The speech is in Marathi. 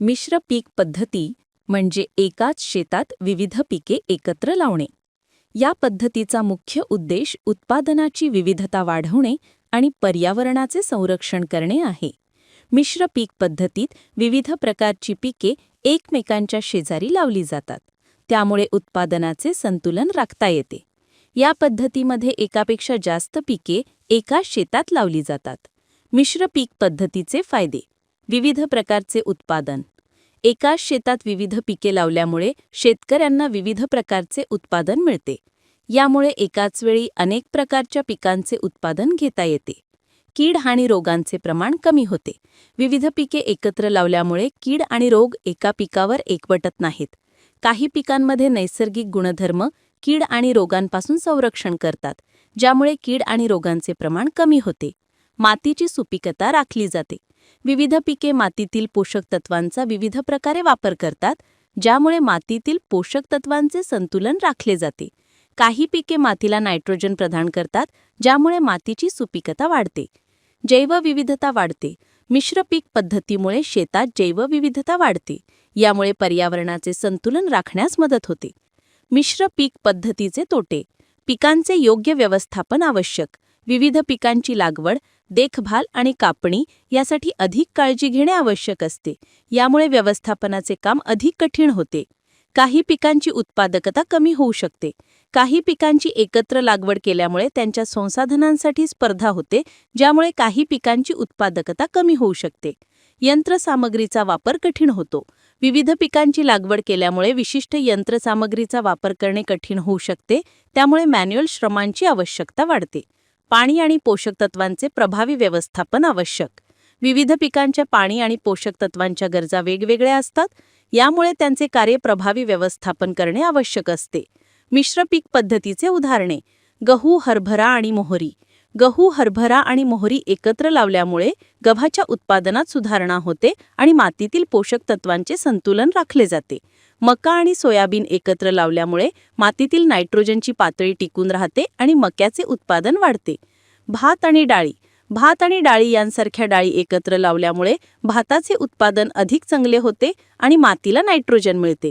मिश्र पीक पद्धती म्हणजे एकाच शेतात विविध पिके एकत्र लावणे. या पद्धतीचा मुख्य उद्देश उत्पादनाची विविधता वाढवणे आणि पर्यावरणाचे संरक्षण करणे आहे. मिश्र पीक पद्धतीत विविध प्रकारची पिके एकमेकांच्या शेजारी लावली जातात. त्यामुळे उत्पादनाचे संतुलन राखता येते. या पद्धतीमध्ये एकापेक्षा जास्त पिके एकाच शेतात लावली जातात. मिश्र पीक पद्धतीचे फायदे विविध प्रकारचे उत्पादन. एकाच शेतात विविध पिके लावल्यामुळे शेतकऱ्यांना विविध प्रकारचे उत्पादन मिळते. यामुळे एकाच वेळी अनेक प्रकारच्या पिकांचे उत्पादन घेता येते. कीड आणि रोगांचे प्रमाण कमी होते. विविध पिके एकत्र लावल्यामुळे कीड आणि रोग एका पिकावर एकवटत नाहीत. काही पिकांमध्ये नैसर्गिक गुणधर्म कीड आणि रोगांपासून संरक्षण करतात ज्यामुळे कीड आणि रोगांचे प्रमाण कमी होते. मातीची सुपीकता राखली जाते. विविध पिके मातीतील पोषक तत्वांचा विविध प्रकारे वापर करतात ज्यामुळे मातीतील पोषक तत्वांचे संतुलन राखले जाते. काही पिके मातीला नायट्रोजन प्रदान करतात ज्यामुळे मातीची सुपीकता वाढते. जैवविविधता वाढते. मिश्र पीक पद्धतीमुळे शेतात जैवविविधता वाढते. यामुळे पर्यावरणाचे संतुलन राखण्यास मदत होते. मिश्र पीक पद्धतीचे तोटे. पिकांचे योग्य व्यवस्थापन आवश्यक. विविध पिकांची लागवड देखभाल आणि कापणी यासाठी अधिक काळजी घेणे आवश्यक असते. यामुळे व्यवस्थापनाचे काम अधिक कठीण होते. काही पिकांची उत्पादकता कमी होऊ शकते. काही पिकांची एकत्र लागवड केल्यामुळे त्यांच्या संसाधनांसाठी स्पर्धा होते ज्यामुळे काही पिकांची उत्पादकता कमी होऊ शकते. यंत्रसामग्रीचा वापर कठीण होतो. विविध पिकांची लागवड केल्यामुळे विशिष्ट यंत्रसामग्रीचा वापर करणे कठीण होऊ शकते त्यामुळे मॅन्युअल श्रमांची आवश्यकता वाढते. पाणी आणि पोषक तत्वांचे प्रभावी व्यवस्थापन आवश्यक. विविध पिकांच्या पाणी आणि पोषक तत्वांच्या गरजा वेगवेगळ्या असतात यामुळे त्यांचे कार्य प्रभावी व्यवस्थापन करणे आवश्यक असते. मिश्र पीक पद्धतीचे उदाहरणे गहू हरभरा आणि मोहरी. गहू हरभरा आणि मोहरी एकत्र लावल्यामुळे गव्हाच्या उत्पादनात सुधारणा होते आणि मातीतील पोषक तत्वांचे संतुलन राखले जाते. मका आणि सोयाबीन एकत्र लावल्यामुळे मातीतील नायट्रोजनची पातळी टिकून राहते आणि मक्याचे उत्पादन वाढते. भात आणि डाळी. भात आणि डाळी यांसारख्या डाळी एकत्र लावल्यामुळे भाताचे उत्पादन अधिक चांगले होते आणि मातीला नायट्रोजन मिळते.